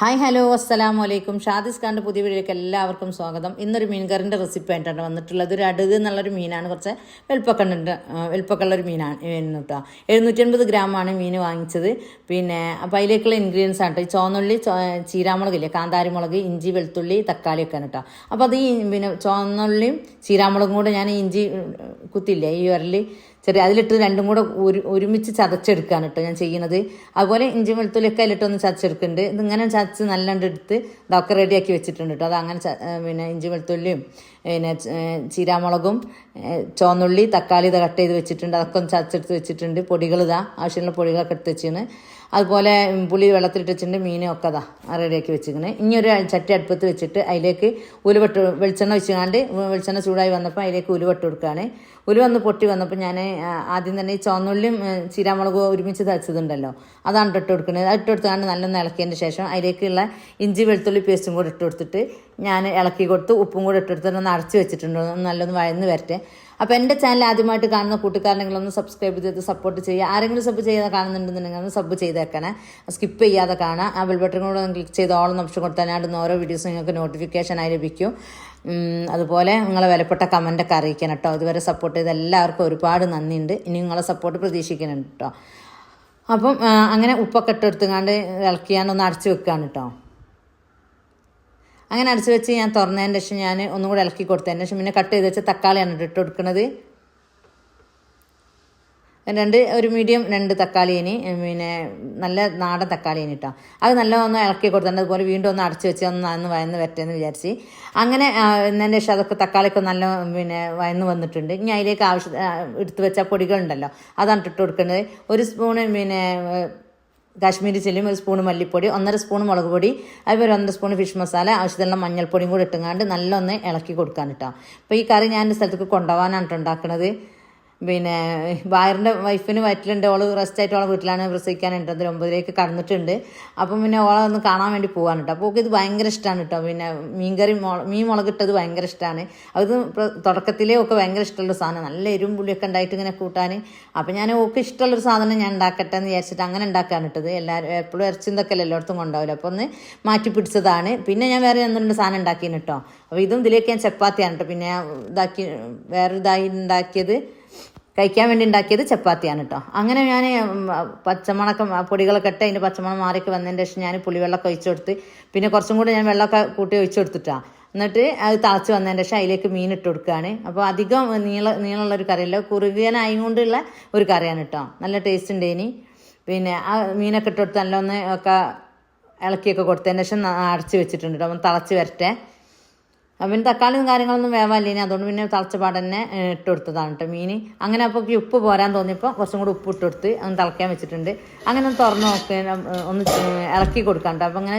Hi hello അസ്സലാമു അലൈക്കും. ഷാദിസ് ഖാന്റെ പുതിയ വീഡിയോയിലേക്ക് എല്ലാവർക്കും സ്വാഗതം. ഇന്നൊരു മീൻകറിന്റെ റെസിപ്പി ആയിട്ടാണ് വന്നിട്ടുള്ളത്. ഒരു അടുക് എന്നുള്ളൊരു മീനാണ്. കുറച്ച് വെൽപ്പക്കണ്ണിന്റെ വെൽപ്പക്കുള്ളൊരു മീനാണ്. കേട്ടോ എഴുന്നൂറ്റൻപത് ഗ്രാമാണ് മീൻ വാങ്ങിച്ചത്. പിന്നെ അപ്പോൾ അതിലേക്കുള്ള ഇൻഗ്രീഡിയൻസ് ആണ് കേട്ടോ ഈ ചോന്നുള്ളി ചീരാമുളകില്ലേ? കാന്താരിമുളക് ഇഞ്ചി വെളുത്തുള്ളി തക്കാളിയൊക്കെയാണ് കേട്ടോ അപ്പോൾ അത് ഈ പിന്നെ ചോന്നുള്ളിയും ചീരാമുളകും കൂടെ ഞാൻ ഇഞ്ചി കുത്തില്ലേ ഈ ഉരൽ ചെറിയ അതിലിട്ട് രണ്ടും കൂടെ ഒരു ഒരുമിച്ച് ചതച്ചെടുക്കുകയാണ് കേട്ടോ ഞാൻ ചെയ്യുന്നത്. അതുപോലെ ഇഞ്ചി വെളുത്തുള്ളിയൊക്കെ അതിലിട്ടൊന്ന് ചതച്ചെടുക്കുന്നുണ്ട്. ഇതിങ്ങനെ ചതച്ച് നല്ലണ്ട് എടുത്ത് ഇതൊക്കെ റെഡിയാക്കി വെച്ചിട്ടുണ്ട് കേട്ടോ അത് അങ്ങനെ പിന്നെ ഇഞ്ചി വെളുത്തുള്ളിയും പിന്നെ ചീരാമുളകും ഏ, ചുവന്നുള്ളി തക്കാളി ഇത് കട്ട് ചെയ്ത് വെച്ചിട്ടുണ്ട്. അതൊക്കെ ഒന്ന് ചതച്ചെടുത്ത് വെച്ചിട്ടുണ്ട്. പൊടികൾ ഇതാ ആവശ്യമുള്ള പൊടികളൊക്കെ എടുത്ത് വെച്ചിന് അതുപോലെ പുളി വെള്ളത്തിലിട്ട് വെച്ചിട്ടുണ്ട് മീനും ഒക്കെ അതാ റെഡിയാക്കി വെച്ചിരിക്കുന്നത് ഇനി ഒരു ചട്ടി അടുപ്പത്ത് വെച്ചിട്ട് അതിലേക്ക് ഉലുവട്ട് വെളിച്ചെണ്ണ വെച്ചുകൊണ്ട് വെളിച്ചെണ്ണ ചൂടായി വന്നപ്പോൾ അതിലേക്ക് ഉലുവട്ട് കൊടുക്കുകയാണ്. ഉലുവ വന്ന് പൊട്ടി വന്നപ്പോൾ ഞാൻ ആദ്യം തന്നെ ഈ ചുവന്നുള്ളിയും ചീരാമുളകും ഒരുമിച്ച് തച്ചതുണ്ടല്ലോ അതാണ് ഇട്ട് കൊടുക്കുന്നത് അത് ഇട്ട് കൊടുത്തുകൊണ്ട് നല്ലൊന്ന് ഇളക്കിയതിന് ശേഷം അതിലേക്കുള്ള ഇഞ്ചി വെളുത്തുള്ളി പേസ്റ്റും കൂടെ ഇട്ട് കൊടുത്തിട്ട് ഞാൻ ഇളക്കി കൊടുത്ത് ഉപ്പും കൂടെ ഇട്ടെടുത്തൊന്ന് അടച്ചു ഒന്ന് വെച്ചിട്ടുണ്ട്. ഒന്ന് നല്ലൊന്ന് വഴന്ന് വരട്ടെ. അപ്പോൾ എന്റെ ചാനൽ ആദ്യമായിട്ട് കാണുന്ന കൂട്ടുകാരനെങ്കിലും ഒന്ന് സബ്സ്ക്രൈബ് ചെയ്ത് സപ്പോർട്ട് ചെയ്യുക. ആരെങ്കിലും സബ് ചെയ്യാതെ കാണുന്നുണ്ടെന്നുണ്ടെങ്കിൽ ഒന്ന് സബ് ചെയ്തേക്കണേ. സ്കിപ്പ് ചെയ്യാതെ കാണാം ആ ബെൽ ബട്ടൺ കൂടെ ഒന്ന് ക്ലിക്ക് ചെയ്ത് ഓളം ഓപ്ഷൻ ഇടുന്ന ഓരോ വീഡിയോസും നിങ്ങൾക്ക് നോട്ടിഫിക്കേഷനായി ലഭിക്കും. അതുപോലെ നിങ്ങളെ വിലപ്പെട്ട കമന്റൊക്കെ അറിയിക്കണം കേട്ടോ. ഇതുവരെ സപ്പോർട്ട് ചെയ്ത എല്ലാവർക്കും ഒരുപാട് നന്ദിയുണ്ട്. ഇനി നിങ്ങളെ സപ്പോർട്ട് പ്രതീക്ഷിക്കുന്നുണ്ട് കേട്ടോ. അപ്പം അങ്ങനെ ഉപ്പൊക്കെ ഇട്ടെടുത്തുകൊണ്ട് ഇളക്കിയാണ്ട് അടച്ചു വെക്കുകയാണ് കേട്ടോ. അങ്ങനെ അടച്ച് വെച്ച് ഞാൻ തുറന്നതിന് ശേഷം ഞാൻ ഒന്നും കൂടെ ഇളക്കി കൊടുത്തതിന് ശേഷം പിന്നെ കട്ട് ചെയ്ത് വെച്ച തക്കാളിയാണ് ഇട്ട് കൊടുക്കുന്നത് രണ്ട് ഒരു മീഡിയം രണ്ട് തക്കാളിയിന് പിന്നെ നല്ല നാടൻ തക്കാളിയിന് കേട്ടോ അത് നല്ല ഒന്ന് ഇളക്കി കൊടുത്തിട്ടുണ്ട് അതുപോലെ വീണ്ടും ഒന്ന് അടച്ച് വെച്ച് ഒന്ന് നന്ന് വയന്ന് വരട്ടെന്ന് വിചാരിച്ച്. അങ്ങനെ എന്നതിന്റെ ശേഷം അതൊക്കെ തക്കാളിയൊക്കെ നല്ല പിന്നെ വയന്ന് വന്നിട്ടുണ്ട്. ഇനി അതിലേക്ക് ആവശ്യ എടുത്തു വെച്ച പൊടികളുണ്ടല്ലോ അതാണ് ഇട്ട് കൊടുക്കുന്നത് ഒരു സ്പൂണ് പിന്നെ കാശ്മീരി ചില്ലിയും ഒരു സ്പൂൺ മല്ലിപ്പൊടി ഒന്നര സ്പൂൺ മുളക് പൊടി അതുപോലെ ഒന്നര സ്പൂൺ ഫിഷ് മസാല ആവശ്യത്തിനുള്ള മഞ്ഞൾപ്പൊടിയും കൂടി ഇട്ടുങ്ങാണ്ട് നല്ലൊന്ന് ഇളക്കി കൊടുക്കാൻ കേട്ടോ അപ്പോൾ ഈ കറി ഞാൻ എന്റെ സ്ഥലത്തേക്ക് കൊണ്ടുപോകാനാണ് ഉണ്ടാക്കുന്നത് പിന്നെ വയറിന്റെ വൈഫിന് വയറ്റിലുണ്ട് ഓൾ റെസ്റ്റ് ആയിട്ട് ഓളെ വീട്ടിലാണ് പ്രസവിക്കാനുണ്ട് അതിൽ ഒമ്പതിലേക്ക് കടന്നിട്ടുണ്ട്. അപ്പം പിന്നെ ഓളെ ഒന്ന് കാണാൻ വേണ്ടി പോകാൻ കേട്ടോ അപ്പോൾ ഇത് ഭയങ്കര ഇഷ്ടമാണ് കേട്ടോ പിന്നെ മീൻകറി മുള മീൻ മുളകിട്ടത് ഭയങ്കര ഇഷ്ടമാണ് അത് തുടക്കത്തിലേ ഒക്കെ ഭയങ്കര ഇഷ്ടമുള്ള സാധനം. നല്ല എരും പുളിയൊക്കെ ഉണ്ടായിട്ട് ഇങ്ങനെ കൂട്ടാൻ അപ്പം ഞാൻ ഓക്ക് ഇഷ്ടമുള്ളൊരു സാധനം ഞാൻ ഉണ്ടാക്കട്ടെ എന്ന് വിചാരിച്ചിട്ട് അങ്ങനെ ഉണ്ടാക്കാൻ ഇട്ടത് എല്ലാവരും എപ്പോഴും ഇറച്ചിന്തൊക്കെ അല്ല എല്ലായിടത്തും കൊണ്ടാവില്ല അപ്പോൾ ഒന്ന് മാറ്റി പിടിച്ചതാണ്. പിന്നെ ഞാൻ വേറെ എന്തുണ്ട് സാധനം ഉണ്ടാക്കിയിട്ടോ അപ്പോൾ ഇതും ഇതിലേക്ക് ഞാൻ ചപ്പാത്തിയാണ് കേട്ടോ പിന്നെ ഇതാക്കി വേറെ ഇതായി ഉണ്ടാക്കിയത് കഴിക്കാൻ വേണ്ടി ഉണ്ടാക്കിയത് ചപ്പാത്തിയാണ് കേട്ടോ അങ്ങനെ ഞാൻ പച്ചമണക്കം പൊടികളൊക്കെ ഇട്ട് അതിന്റെ പച്ചമണം മാറിയൊക്കെ വന്നതിന് ശേഷം ഞാൻ പുളിവെള്ളമൊക്കെ ഒഴിച്ചു കൊടുത്ത് പിന്നെ കുറച്ചും കൂടി ഞാൻ വെള്ളമൊക്കെ കൂട്ടി ഒഴിച്ചു കൊടുത്തിട്ടാണ് എന്നിട്ട് അത് തിളച്ച് വന്നതിന് ശേഷം അതിലേക്ക് മീൻ ഇട്ട് കൊടുക്കുകയാണ് അപ്പോൾ അധികം നീള നീളമുള്ള ഒരു കറിയല്ല കുറുകിയനായതുകൊണ്ടുള്ള ഒരു കറിയാണ് കേട്ടോ നല്ല ടേസ്റ്റ് ഉണ്ട് ഇനി. പിന്നെ ആ മീനൊക്കെ ഇട്ട് കൊടുത്ത് നല്ലൊന്ന് ഒക്കെ ഇളക്കിയൊക്കെ കൊടുത്തതിന് ശേഷം അടച്ച് വെച്ചിട്ടുണ്ട് കേട്ടോ തിളച്ച് വരട്ടെ. അപ്പം പിന്നെ തക്കാളിയും കാര്യങ്ങളൊന്നും വേവാല്ല ഇനി? അതുകൊണ്ട് പിന്നെ തളച്ചപാട് തന്നെ ഇട്ട് കൊടുത്തതാണ് കേട്ടോ മീൻ അങ്ങനെ അപ്പോൾ ഉപ്പ് പോരാൻ തോന്നിയപ്പോൾ കുറച്ചും കൂടി ഉപ്പ് ഇട്ട് കൊടുത്ത് അങ്ങ് തിളക്കാൻ വെച്ചിട്ടുണ്ട്. അങ്ങനെ ഒന്ന് തുറന്ന് നോക്കി ഒന്ന് ഇളക്കി കൊടുക്കാം കേട്ടോ അപ്പോൾ അങ്ങനെ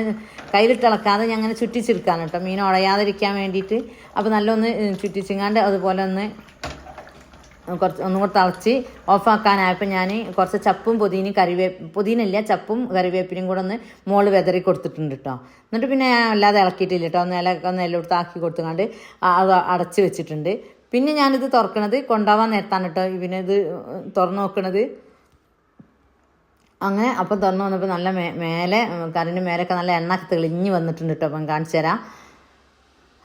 കയ്യിലിട്ട് ഇളക്കാതെ ഞാൻ അങ്ങനെ ചുറ്റിച്ചെടുക്കാണ് കേട്ടോ മീൻ ഉടയാതിരിക്കാൻ വേണ്ടിയിട്ട് അപ്പോൾ നല്ലൊന്ന് ചുറ്റിച്ചിങ്ങാണ്ട് അതുപോലെ ഒന്ന് കുറച്ച് ഒന്നും കൂടെ തിളച്ച് ഓഫാക്കാനായപ്പോൾ ഞാൻ കുറച്ച് ചപ്പും പുതിനയും കറിവേ പുതിനയില്ല ചപ്പും കറിവേപ്പിനും കൂടെ ഒന്ന് മോൾ വെതറി കൊടുത്തിട്ടുണ്ട് കേട്ടോ എന്നിട്ട് പിന്നെ ഞാൻ അല്ലാതെ ഇളക്കിയിട്ടില്ല കേട്ടോ ഒന്ന് ഇല ഒന്ന് ആക്കി കൊടുത്തുകൊണ്ട് അത് അടച്ച് വെച്ചിട്ടുണ്ട്. പിന്നെ ഞാനിത് തുറക്കണത് കൊണ്ടുപോകാൻ നേരത്താണ് കേട്ടോ പിന്നെ ഇത് തുറന്ന് നോക്കണത്. അങ്ങനെ അപ്പം തുറന്ന് വന്നപ്പോൾ നല്ല മേലെ കറിന് മേലൊക്കെ നല്ല എണ്ണ തെളിഞ്ഞ് വന്നിട്ടുണ്ട് കേട്ടോ അപ്പം കാണിച്ചു തരാം.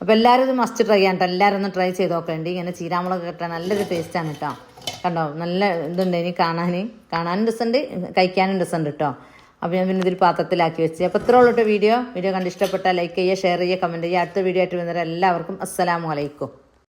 അപ്പോൾ എല്ലാവരും ഇത് മസ്റ്റ് ട്രൈ ചെയ്യാം കേട്ടോ എല്ലാവരും ഒന്ന് ട്രൈ ചെയ്ത് നോക്കണ്ടി ഇങ്ങനെ ചീരാമുളക് കിട്ടാൻ നല്ലൊരു ടേസ്റ്റാണ് കേട്ടോ കണ്ടോ? നല്ല ഇതുണ്ട് ഇനി കാണാൻ കാണാനും രസമുണ്ട് കഴിക്കാനും രസമുണ്ട് കേട്ടോ അപ്പോൾ ഞാൻ പിന്നെ ഇതിൽ പാത്രത്തിലാക്കി വെച്ച്. അപ്പോൾ ഇത്ര ഉള്ളൂ വീഡിയോ. വീഡിയോ കണ്ട് ഇഷ്ടപ്പെട്ടാൽ ലൈക്ക് ചെയ്യുക ഷെയർ ചെയ്യുക കമന്റ് ചെയ്യുക. അടുത്ത വീഡിയോ ആയിട്ട് വരുന്നവരെ എല്ലാവർക്കും അസ്സലാമു അലൈക്കും.